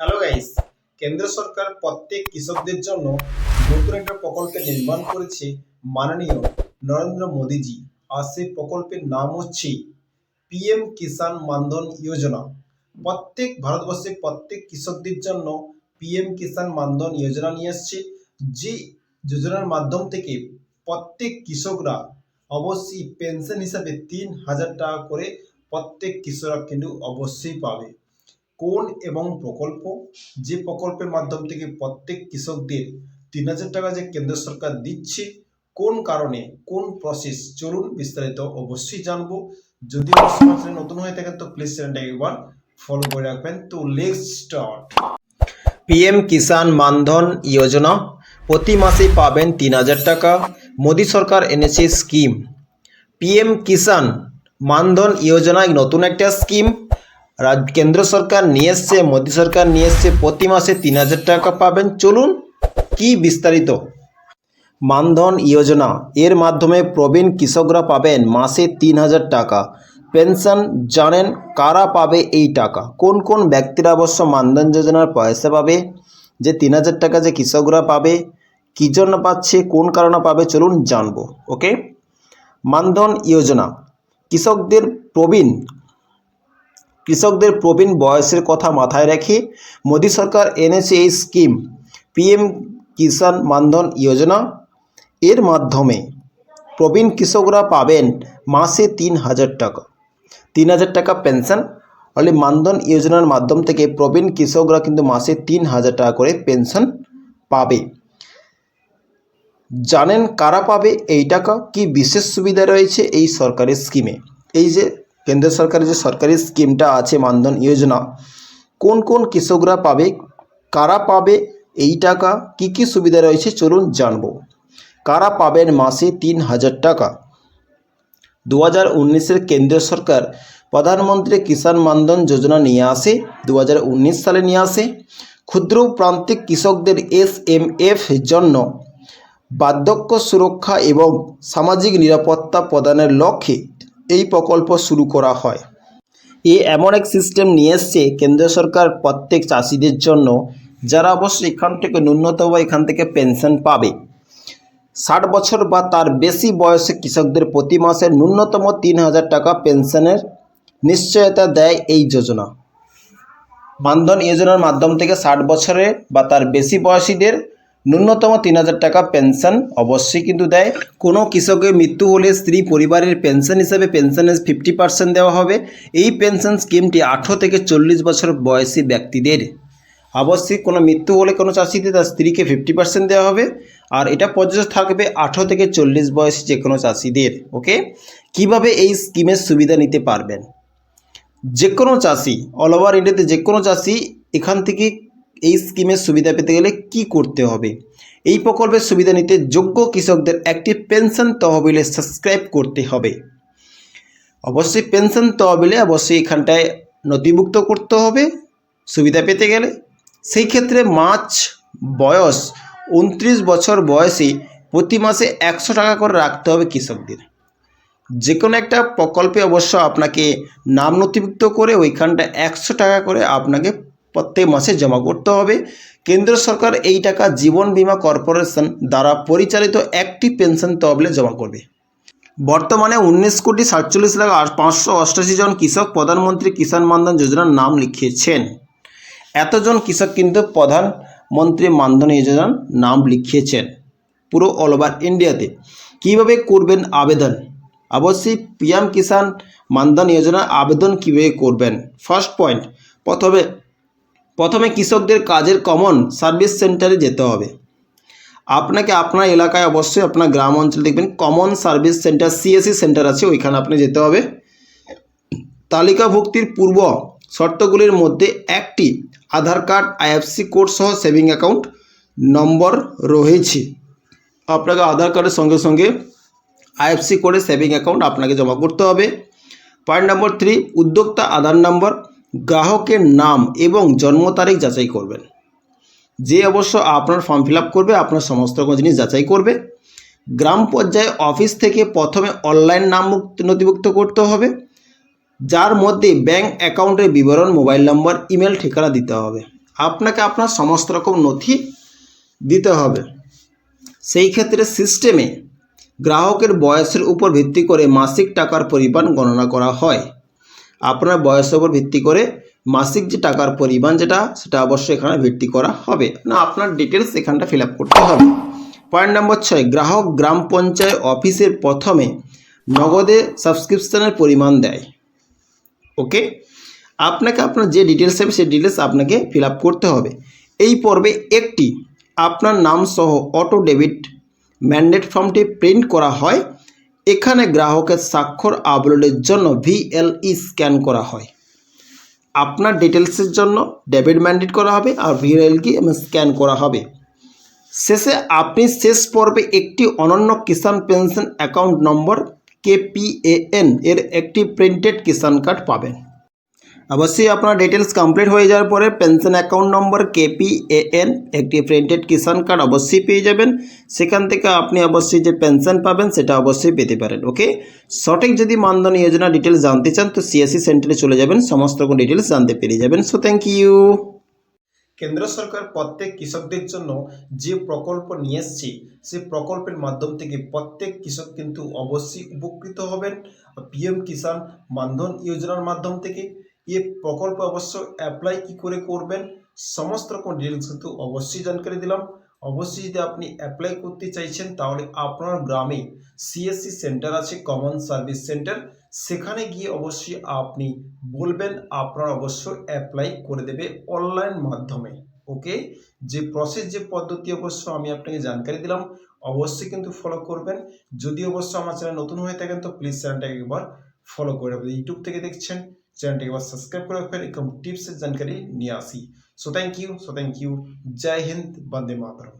Hello guys কেন্দ্র সরকার প্রত্যেক কৃষকদের জন্য নতুন একটা প্রকল্প নির্মাণ করেছে মাননীয় নরেন্দ্র মোদীজি। আর সেই প্রকল্পের নাম হচ্ছে পিএম কিষাণ মানধন যোজনা। প্রত্যেক ভারতবর্ষে প্রত্যেক কৃষকদের জন্য পিএম কিষাণ মানধন যোজনা নিয়ে এসছে। যে যোজনার মাধ্যম থেকে প্রত্যেক কৃষকরা অবশ্যই পেনশন হিসাবে তিন হাজার টাকা করে প্রত্যেক কৃষকরা কিন্তু অবশ্যই পাবে। কোন এবং প্রকল্প? যে প্রকল্পের মাধ্যম থেকে প্রত্যেক কৃষকদের তিন হাজার টাকা যে কেন্দ্র সরকার দিচ্ছে, কোন কারণে, কোন প্রসেস চলুন বিস্তারিত অবশ্যই জানব। যদি নতুন হয়ে থাকেন, তো প্লিজ চ্যানেলটাকে একবার ফলো করে রাখবেন। তো let's start PM Kisan Maandhan Yojana, প্রতি মাসে পাবেন তিন হাজার টাকা। মোদী সরকার এনেছে স্কিম পিএম কিষাণ মানধন যোজনা নতুন একটা স্কিম রাজ, কেন্দ্র সরকার নিয়ে এসছে, মোদী সরকার নিয়ে এসছে, প্রতি মাসে তিন হাজার টাকা পাবেন। চলুন, কি বিস্তারিত? মানধন যোজনা এর মাধ্যমে প্রবীণ কৃষকরা পাবেন মাসে তিন হাজার টাকা। পেনশন, জানেন কারা পাবে এই টাকা? কোন কোন ব্যক্তিরা অবশ্য মানধন যোজনার পয়সা পাবে? যে তিন হাজার টাকা যে কৃষকরা পাবে, কী জন্য পাচ্ছে, কোন কারণে পাবে, চলুন জানব। ওকে? মানধন যোজনা কৃষকদের প্রবীণ কৃষকদের প্রবীণ বয়সের কথা মাথায় রেখে মোদী সরকার এনেছে এই স্কিম, পিএম কিষাণ মানধন যোজনা। এর মাধ্যমে প্রবীণ কৃষকরা পাবেন মাসে তিন হাজার টাকা, তিন হাজার টাকা পেনশন। অলি মানধন যোজনার মাধ্যম থেকে প্রবীণ কৃষকরা কিন্তু মাসে তিন হাজার টাকা করে পেনশন পাবে। জানেন কারা পাবে এই টাকা? কি বিশেষ সুবিধা রয়েছে এই সরকারি স্কিমে? এই যে কেন্দ্র সরকারের যে সরকারি স্কিমটা আছে মানধন যোজনা কোন কোন কৃষকরা পাবে, কারা পাবে, এই টাকা, কি কি সুবিধা রয়েছে, চলুন জানব। কারা পাবেন মাসে তিন হাজার টাকা? দু হাজার উনিশের কেন্দ্রীয় সরকার প্রধানমন্ত্রী কিষাণ মানধন যোজনা নিয়ে আসে দু হাজার উনিশ সালে নিয়ে আসে। ক্ষুদ্র প্রান্তিক কৃষকদের এস এম এফ জন্য বার্ধক্য সুরক্ষা এবং সামাজিক নিরাপত্তা প্রদানের লক্ষ্যে এই প্রকল্প শুরু করা হয়। এ এমন এক সিস্টেম নিয়ে এসছে কেন্দ্র সরকার প্রত্যেক চাষিদের জন্য, যারা অবশ্যই এখান থেকে ন্যূনতম এখান থেকে পেনশন পাবে। ষাট বছর বা তার বেশি বয়সে কৃষকদের প্রতি মাসে ন্যূনতম তিন হাজার টাকা পেনশনের নিশ্চয়তা দেয় এই যোজনা। মানধন যোজনার মাধ্যম থেকে ষাট বছরে বা তার বেশি বয়সীদের ন্যূনতম তিন হাজার টাকা পেনশন অবশ্যই কিন্তু দেয়। কোনো কৃষকের মৃত্যু হলে স্ত্রী পরিবারের পেনশন হিসেবে পেনশনের ফিফটি পার্সেন্ট দেওয়া হবে। এই পেনশন স্কিমটি আঠেরো থেকে চল্লিশ বছর বয়সী ব্যক্তিদের। অবশ্যই কোনো মৃত্যু হলে কোনো চাষিতে তার স্ত্রীকে ফিফটি পার্সেন্ট দেওয়া হবে। আর এটা প্রযোজ্য থাকবে আঠেরো থেকে চল্লিশ বয়সী যে কোনো চাষিদের ওকে কীভাবে এই স্কিমের সুবিধা নিতে পারবেন? যে কোনো চাষি অল ওভার ইন্ডিয়াতে যে কোনো চাষি এখান থেকে এই স্কিমের সুবিধা পেতে গেলে কি করতে হবে? এই প্রকল্পের সুবিধা নিতে যোগ্য কৃষকদের একটি পেনশন তহবিলে সাবস্ক্রাইব করতে হবে। অবশ্যই পেনশন তহবিলে অবশ্যই এখানটায় নথিভুক্ত করতে হবে সুবিধা পেতে গেলে। সেই ক্ষেত্রে মাছ বয়স উনত্রিশ বছর বয়সে প্রতি মাসে একশো টাকা করে রাখতে হবে কৃষকদের। যে কোনো একটা প্রকল্পে অবশ্য আপনাকে নাম নথিভুক্ত করে ওইখানটা একশো টাকা করে আপনাকে প্রত্যেক মাসে জমা করতে হবে। কেন্দ্র সরকার এই টাকা জীবন বীমা কর্পোরেশন দ্বারা পরিচালিত একটি পেনশন তহবিলে জমা করবে। বর্তমানে উনিশ কোটি সাতচল্লিশ লাখ পাঁচশো অষ্টাশি জন কৃষক প্রধানমন্ত্রী কিষাণ মানধন যোজনার নাম লিখিয়েছেন। এতজন কৃষক কিন্তু প্রধানমন্ত্রী মানধন যোজনার নাম লিখিয়েছেন। পুরো অল ওভার ইন্ডিয়াতে। কীভাবে করবেন আবেদন? অবশ্যই পিএম কিষাণ মানধন যোজনা আবেদন কীভাবে করবেন? ফার্স্ট পয়েন্ট, প্রথমে প্রথমে কৃষকদের কাজের কমন সার্ভিস সেন্টারে যেতে হবে। আপনাকে আপনার এলাকায় অবশ্যই আপনার গ্রাম অঞ্চলে দেখবেন common service centre CSC centre আছে, ওইখানে আপনি যেতে হবে। তালিকাভুক্তির পূর্ব শর্তগুলির মধ্যে একটি আধার কার্ড আইএফসি কোড সহ সেভিং অ্যাকাউন্ট নম্বর রয়েছে। আপনাকে আধার কার্ডের সঙ্গে সঙ্গে আইএফসি কোডে সেভিং অ্যাকাউন্ট আপনাকে জমা করতে হবে। পয়েন্ট নম্বর থ্রি উদ্যোক্তা আধার নম্বর গ্রাহকের নাম এবং জন্ম তারিখ যাচাই করবেন। যে অবশ্য আপনার ফর্ম ফিল করবে, আপনার সমস্ত রকম জিনিস যাচাই করবে। গ্রাম পর্যায়ে অফিস থেকে প্রথমে অনলাইন নাম নথিভুক্ত করতে হবে। যার মধ্যে ব্যাংক অ্যাকাউন্টের বিবরণ মোবাইল নম্বর ইমেল ঠিকানা দিতে হবে। আপনাকে আপনার সমস্ত রকম নথি দিতে হবে। সেই ক্ষেত্রে সিস্টেমে গ্রাহকের বয়সের উপর ভিত্তি করে মাসিক টাকার পরিমাণ গণনা করা হয়। আপনার বয়সের উপর ভিত্তি করে মাসিক যে টাকার পরিমাণ যেটা, সেটা অবশ্যই এখানে ভিত্তি করা হবে। না, আপনার ডিটেলস এখানটা ফিল করতে হবে। পয়েন্ট নম্বর ছয়, গ্রাহক গ্রাম পঞ্চায়েত অফিসের প্রথমে নগদে সাবস্ক্রিপশানের পরিমাণ দেয়। ওকে আপনাকে আপনার যে ডিটেলস হবে, সেই ডিটেলস আপনাকে ফিল করতে হবে। এই পর্বে একটি, আপনার নাম সহ অটো ডেবিট ম্যান্ডেট ফর্মটি প্রিন্ট করা হয়। এখানে গ্রাহকের স্বাক্ষর আপলোডের জন্য ভিএলই স্ক্যান করা হয়। আপনার ডিটেলসের জন্য ডেবিট ম্যান্ডেট করা হবে আর ভিএলকে স্ক্যান করা হবে। শেষে আপনি শেষ পর্বে একটি অনন্য কিষাণ পেনশন অ্যাকাউন্ট নম্বর, কেপিএএন, এর একটি প্রিন্টেড কিষাণ কার্ড পাবেন। অবশ্যই আপনার ডিটেলস কমপ্লিট হয়ে যাওয়ার পরে পেনশন অ্যাকাউন্ট নম্বর কেপিএএন একটি প্রিন্টেড কিষাণ কার্ড অবশ্যই পেয়ে যাবেন। সেখান থেকে আপনি অবশ্যই যে পেনশন পাবেন সেটা অবশ্যই পেতে পারেন ওকে সঠিক যদি মানধন যোজনা ডিটেলস জানতে চান, তো সিএসসি সেন্টারে চলে যাবেন, সমস্ত রকম ডিটেলস জানতে পেরে যাবেন। সো থ্যাংক ইউ কেন্দ্র সরকার প্রত্যেক কৃষকদের জন্য যে প্রকল্প নিয়ে এসছে, সেই প্রকল্পের মাধ্যম থেকে প্রত্যেক কৃষক কিন্তু অবশ্যই উপকৃত হবেন। পিএম কিষাণ মানধন যোজনার মাধ্যম থেকে এই প্রকল্প অবশ্য অ্যাপ্লাই কি করে করবেন সমস্ত রকম ডিটেলস কিন্তু অবশ্যই জানকারি দিলাম অবশ্যই যদি আপনি অ্যাপ্লাই করতে চাইছেন তাহলে আপনার গ্রামে সিএসসি সেন্টার আছে কমন সার্ভিস সেন্টার সেখানে গিয়ে অবশ্যই আপনি বলবেন আপনার অবশ্য অ্যাপ্লাই করে দেবে অনলাইন মাধ্যমে ওকে যে প্রসেস যে পদ্ধতি অবশ্য আমি আপনাকে জানকারি দিলাম অবশ্যই কিন্তু ফলো করবেন যদি অবশ্য আমার চ্যানেল নতুন হয়ে থাকেন তো প্লিজ চ্যানেলটাকে একবার ফলো করে রাখবেন। ইউটিউব থেকে দেখছেন। চ্যানেলটাকে একবার সাবস্ক্রাইব করে রাখবেন এরকম টিপসের জানকারি নিয়ে আসি so thank you so thank you জয় হিন্দ বন্দে মাতরম